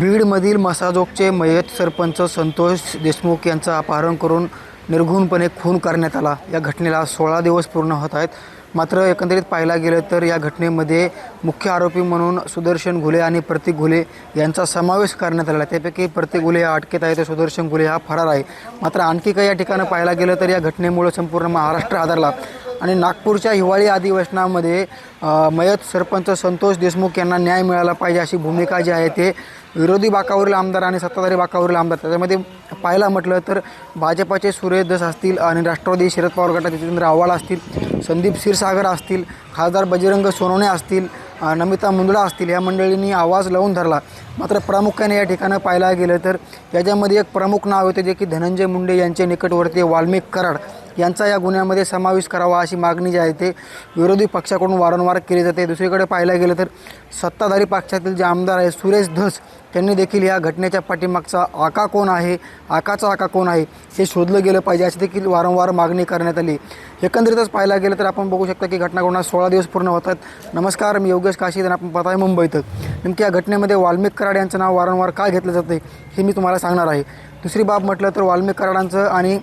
बीडमधील मसाजोगचे मयत सरपंच संतोष देशमुख यांचा अपहरण करून निर्घुणपणे खून करण्यात आला. या घटनेला सोळा दिवस पूर्ण होत आहेत. मात्र एकंदरीत पाहायला गेलं तर या घटनेमध्ये मुख्य आरोपी म्हणून सुदर्शन घुले आणि प्रतीक घुले यांचा समावेश करण्यात आला त्यापैकी प्रतीक घुले हा अटकेत आहे तर सुदर्शन घुले हा फरार आहे. मात्र आणखी काही या ठिकाणं पाहायला गेलं तर या घटनेमुळे संपूर्ण महाराष्ट्र आधारला. आणि नागपूरच्या हिवाळी अधिवेशनामध्ये मयत सरपंच संतोष देशमुख यांना न्याय मिळाला पाहिजे अशी भूमिका जी आहे ते विरोधी बाकावरील आमदार आणि सत्ताधारी बाकावरील आमदार. त्याच्यामध्ये पाहायला म्हटलं तर भाजपाचे सुरेश दस असतील आणि राष्ट्रवादी शरद पवार गटाचे जितेंद्र आव्हाड असतील संदीप क्षीरसागर असतील खासदार बजरंग सोनवणे असतील नमिता मुंदडा असतील या मंडळींनी आवाज लावून धरला. मात्र प्रामुख्याने या ठिकाणं पाहायला गेलं तर याच्यामध्ये एक प्रमुख नाव होते जे की धनंजय मुंडे यांचे निकटवर्ती वाल्मिक कराड. यांचा या गुन्ह्यामध्ये समावेश करावा अशी मागणी जी आहे ते विरोधी पक्षाकडून वारंवार केली जाते. दुसरीकडे पाहायला गेलं तर सत्ताधारी पक्षातील जे आमदार आहे सुरेश धस त्यांनी देखील या घटनेच्या पाठीमागचा आका कोण आहे आकाचा आका कोण आहे हे शोधलं गेलं पाहिजे अशी देखील वारंवार मागणी करण्यात आली. एकंदरीतच पाहायला गेलं तर आपण बघू शकता की घटना घडून सोळा दिवस पूर्ण होतात नमस्कार मी योगेश काशी आणि आपण पाहत आहे मुंबईत. नेमकी या घटनेमध्ये वाल्मिक कराड यांचं नाव वारंवार काय घेतलं जातं हे मी तुम्हाला सांगणार आहे. दुसरी बाब म्हटलं तर वाल्मिक कराडांचं आणि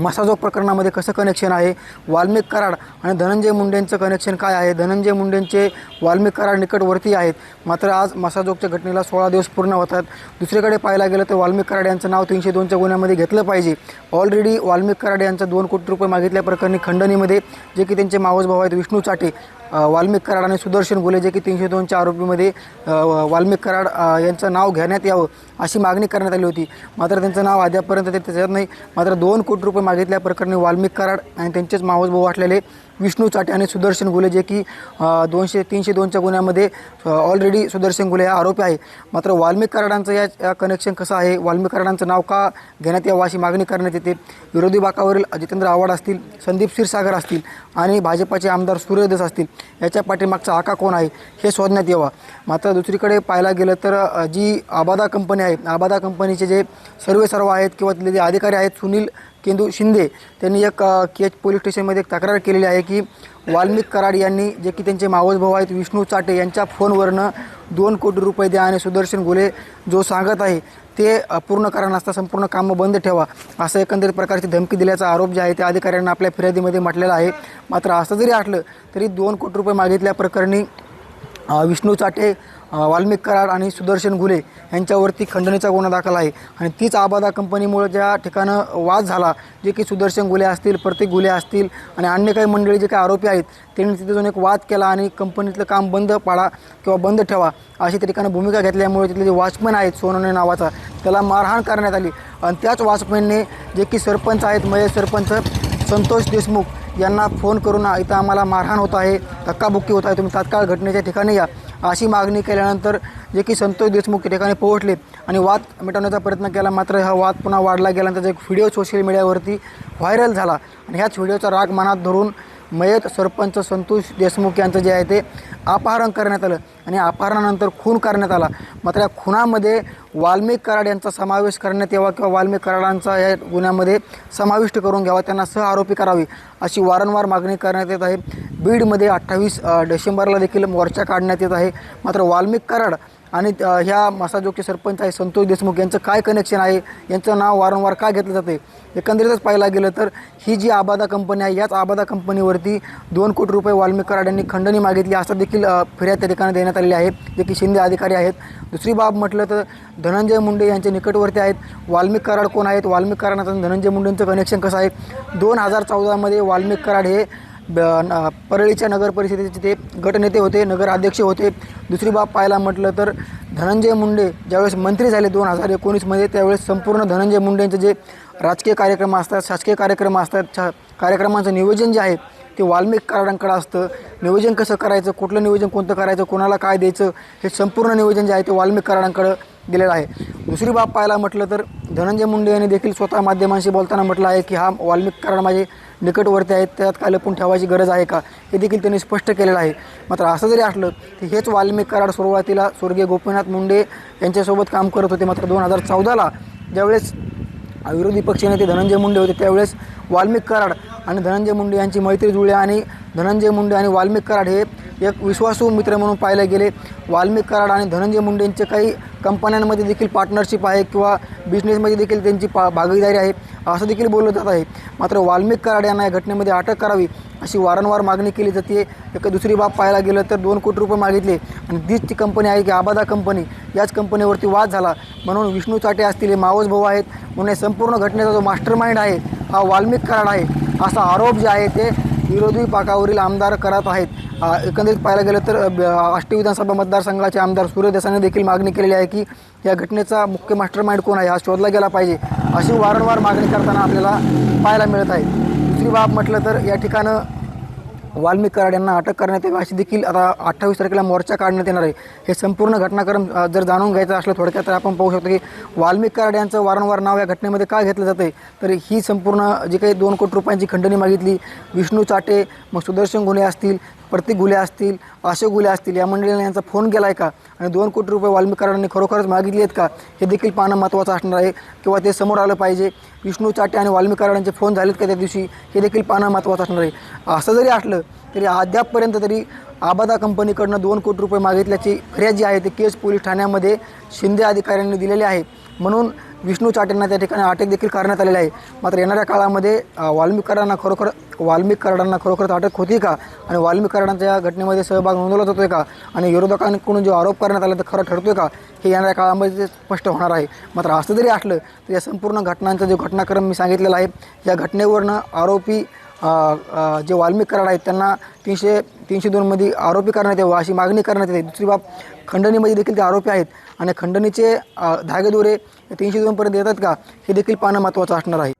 मसाजोग प्रकरणामध्ये कसं कनेक्शन आहे? वाल्मिक कराड आणि धनंजय मुंडेंचं कनेक्शन काय आहे? धनंजय मुंडेंचे वाल्मिक कराड निकटवर्ती आहेत. मात्र आज मसाजोगच्या घटनेला सोळा दिवस पूर्ण होतात. दुसरीकडे पाहायला गेलं तर वाल्मिक कराड यांचं नाव तीनशे दोनच्या गुन्ह्यामध्ये घेतलं पाहिजे. ऑलरेडी वाल्मिक कराड यांचं दोन कोटी रुपये मागितल्या प्रकरणी खंडणीमध्ये जे की त्यांचे मावस भाऊ आहेत विष्णू चाटे. वाल्मिक कराड आणि सुदर्शन गुले जे की तीनशे दोनच्या आरोपीमध्ये वाल्मिक कराड यांचं नाव घेण्यात यावं अशी मागणी करण्यात आली होती. मात्र त्यांचं नाव अद्यापर्यंत ते त्याच्यात नाही. मात्र दोन कोटी रुपये मागितल्या प्रकरणी वाल्मिक कराड आणि त्यांचेच मावसभाऊ वाटलेले असलेले विष्णू चाटे आणि सुदर्शन गुले जे की दोनशे तीनशे दोनच्या गुन्ह्यामध्ये ऑलरेडी सुदर्शन गुले हा आरोपी आहे मात्र वाल्मिक कराडांचं या कनेक्शन कसं आहे? वाल्मिक कराडांचं नाव का घेण्यात यावं अशी मागणी करण्यात येते? विरोधी बाकावरील जितेंद्र आव्हाड असतील संदीप क्षीरसागर असतील आणि भाजपाचे आमदार सूर्यदस असतील याच्या पाठीमागचा आका कोण आहे हे शोधण्यात यावा. मात्र दुसरीकडे पाहायला गेलं तर जी आबादा कंपनी आहे आबादा कंपनीचे जे सर्वे सर्व आहेत किंवा तिथले जे अधिकारी आहेत सुनील केंदू शिंदे त्यांनी एक के केच पोलीस स्टेशनमध्ये एक तक्रार केलेली आहे की वाल्मिक कराड यांनी जे की त्यांचे मावस भाऊ आहेत विष्णू चाटे यांच्या फोनवरनं दोन कोटी रुपये द्या आणि सुदर्शन गुले जो सांगत आहे ते पूर्ण करा नसता संपूर्ण कामं बंद ठेवा असं एकंदरीत प्रकारची धमकी दिल्याचा आरोप जे आहे त्या अधिकाऱ्यांना आपल्या फिर्यादीमध्ये म्हटलेला आहे. मात्र असं जरी असलं तरी दोन कोटी रुपये मागितल्या प्रकरणी विष्णू चाटे वाल्मिक कराड आणि सुदर्शन घुले यांच्यावरती खंडणीचा गुन्हा दाखल आहे. आणि तीच आबादा कंपनीमुळे ज्या ठिकाणं वाद झाला जे की सुदर्शन गुले असतील प्रतीक गुले असतील आणि अन्य काही मंडळी जे काही आरोपी आहेत त्यांनी तिथे जाऊन एक वाद केला आणि कंपनीतलं काम बंद पाडा किंवा बंद ठेवा अशी त्या ठिकाणी भूमिका घेतल्यामुळे तिथले जे वॉचमन आहेत सोनवणे नावाचा त्याला मारहाण करण्यात आली. आणि त्याच वॉचमॅनने जे की सरपंच आहेत महेश सरपंच संतोष देशमुख यांना फोन करून इथं आम्हाला मारहाण होत आहे धक्काबुक्की होत आहे तुम्ही तात्काळ घटनेच्या ठिकाणी या. अशी मागणी केल्यानंतर जे की संतोष देशमुख ठिकाणी पोहोचले आणि वाद मिटवण्याचा प्रयत्न केला. मात्र हा वाद पुन्हा वाढला गेल्यानंतर एक व्हिडिओ सोशल मीडियावरती व्हायरल झाला आणि ह्याच व्हिडिओचा राग मनात धरून मयत सरपंच संतोष देशमुख यांचं जे आहे ते अपहरण करण्यात आलं आणि अपहरणानंतर खून करण्यात आला. मात्र या खुनामध्ये वाल्मिक कराड यांचा समावेश करण्यात यावा किंवा वाल्मिक कराडांचा या गुन्ह्यामध्ये समाविष्ट करून घ्यावा त्यांना सह आरोपी करावी अशी वारंवार मागणी करण्यात येत आहे. बीडमध्ये अठ्ठावीस डिसेंबरला देखील मोर्चा काढण्यात येत आहे. मात्र वाल्मिक कराड आणि ह्या मसाजोगचे सरपंच आहे संतोष देशमुख यांचं काय कनेक्शन आहे? यांचं नाव वारंवार का घेतलं जाते एकंदरीतच पाहायला गेलं तर ही जी आबादा कंपनी आहे याच आबादा कंपनीवरती दोन कोटी रुपये वाल्मिक कराड यांनी खंडणी मागितली. असं देखील अ, फिर्याद त्या ठिकाणी देण्यात आलेली आहे. जे की शिंदे अधिकारी आहेत. दुसरी बाब म्हटलं तर धनंजय मुंडे यांचे निकटवर्ती आहेत. वाल्मिक कराड कोण आहेत? वाल्मिक कराडाचं धनंजय मुंडेंचं कनेक्शन कसं आहे? दोन हजार चौदामध्ये वाल्मिक कराड हे ब न- परळीच्या नगर परिषदेचे ते गटनेते होते नगराध्यक्ष होते. दुसरी बाब पाहायला म्हटलं तर धनंजय मुंडे ज्यावेळेस मंत्री झाले दोन हजार एकोणीसमध्ये त्यावेळेस संपूर्ण धनंजय मुंडेंचे जे राजकीय कार्यक्रम असतात शासकीय कार्यक्रम असतात छा कार्यक्रमांचं नियोजन जे आहे ते वाल्मिक कराडांकडे असतं. नियोजन कसं करायचं कुठलं नियोजन कोणतं करायचं कोणाला काय द्यायचं हे संपूर्ण नियोजन जे आहे ते वाल्मिक कराडांकडं दिलेलं आहे. दुसरी बाब पाहायला म्हटलं तर धनंजय मुंडे यांनी देखील स्वतः माध्यमांशी बोलताना म्हटलं आहे की हा वाल्मिक कराड माझे निकटवर्ती आहेत त्यात काय लपून ठेवायची गरज आहे का? हे देखील त्यांनी स्पष्ट केलेलं आहे. मात्र असं जरी असलं की हेच वाल्मिक कराड सुरुवातीला स्वर्गीय गोपीनाथ मुंडे यांच्यासोबत काम करत होते. मात्र दोन हजार चौदाला ज्यावेळेस विरोधी पक्षनेते धनंजय मुंडे होते त्यावेळेस वाल्मिक कराड आणि धनंजय मुंडे यांची मैत्री जुळली आणि धनंजय मुंडे आणि वाल्मिक कराड हे एक विश्वासू मित्र म्हणून पाहिले गेले. वाल्मिक कराड आणि धनंजय मुंडेंचे काही कंपन्यांमध्ये देखील पार्टनरशिप आहे किंवा बिझनेसमध्ये देखील त्यांची पा भागीदारी आहे. असं देखील बोललं जात आहे. मात्र वाल्मिक कराड यांना या घटनेमध्ये अटक करावी अशी वारंवार मागणी केली जाते एक दुसरी बाब पाहायला गेलं तर दोन कोटी रुपये मागितले. आणि तीच ती कंपनी आहे की आबादा कंपनी याच कंपनीवरती वाद झाला. म्हणून विष्णू चाटे असतील हे मावस भाऊ आहेत. म्हणून संपूर्ण घटनेचा जो मास्टर माइंड आहे हा वाल्मिक कराड आहे. असा आरोप जे आहे ते विरोधी पाकावरील आमदार करत आहेत. एकंदरीत पाहायला गेलं तर अ, आष्टी विधानसभा मतदारसंघाचे आमदार सूर्यदेसाने देखील मागणी केलेली आहे की या घटनेचा मुख्य मास्टर माइंड कोण आहे हा शोधला गेला पाहिजे अशी वारंवार मागणी करताना आपल्याला पाहायला मिळत आहे. दुसरी बाब म्हटलं तर या ठिकाणं वाल्मिक कराड यांना अटक करण्यात यावी अशी देखील आता अठ्ठावीस तारखेला मोर्चा काढण्यात येणार आहे. हे संपूर्ण घटनाक्रम जर जाणून घ्यायचं असलं थोडक्यात तर आपण पाहू शकतो की वाल्मिक कराड यांचं वारंवार नाव या घटनेमध्ये का घेतलं जातं आहे तर ही संपूर्ण जी काही दोन कोटी रुपयांची खंडणी मागितली विष्णू चाटे मग सुदर्शन गुन्हे असतील प्रत्येक गुले असतील अशोक गुले असतील या मंडळीने यांचा फोन केला आहे का? आणि दोन कोटी रुपये वाल्मिक खरोखरच मागितले आहेत का? हे देखील पाहणं महत्त्वाचं असणार आहे किंवा ते समोर आलं पाहिजे. विष्णू चाटे आणि वाल्मिक फोन झालेत का त्या दिवशी? हे देखील पाहणं महत्त्वाचं असणार आहे. असं जरी असलं तरी अद्यापपर्यंत तरी आबादा कंपनीकडनं दोन कोटी रुपये मागितल्याची फिर्याद जी आहे ती केस पोलीस ठाण्यामध्ये शिंदे अधिकाऱ्यांनी दिलेली आहे. म्हणून विष्णू चाटेंना त्या ठिकाणी अटक देखील करण्यात आलेली आहे. मात्र येणाऱ्या काळामध्ये अ, वाल्मिक कराडांना खरोखर वाल्मिक कराडांना खरोखर अटक होती का? आणि वाल्मिक कराडांच्या या घटनेमध्ये सहभाग नोंदवला जातोय का? आणि विरोधकांकडून जो आरोप करण्यात आला तर खरं ठरतोय का? हे येणाऱ्या काळामध्ये ते स्पष्ट होणार आहे. मात्र असं जरी असलं तर या संपूर्ण घटनांचा जो घटनाक्रम मी सांगितलेला आहे या घटनेवरनं आरोपी जे वाल्मिक कराड आहेत त्यांना तीनशे तीनशे दोनमध्ये आरोपी करण्यात यावं अशी मागणी करण्यात येते. दुसरी बाब खंडणीमध्ये देखील ते आरोपी आहेत. आणि खंडणीचे धागेदोरे तीनशे दोनपर्यंत येतात का? हे देखील पाहणं महत्त्वाचं असणार आहे.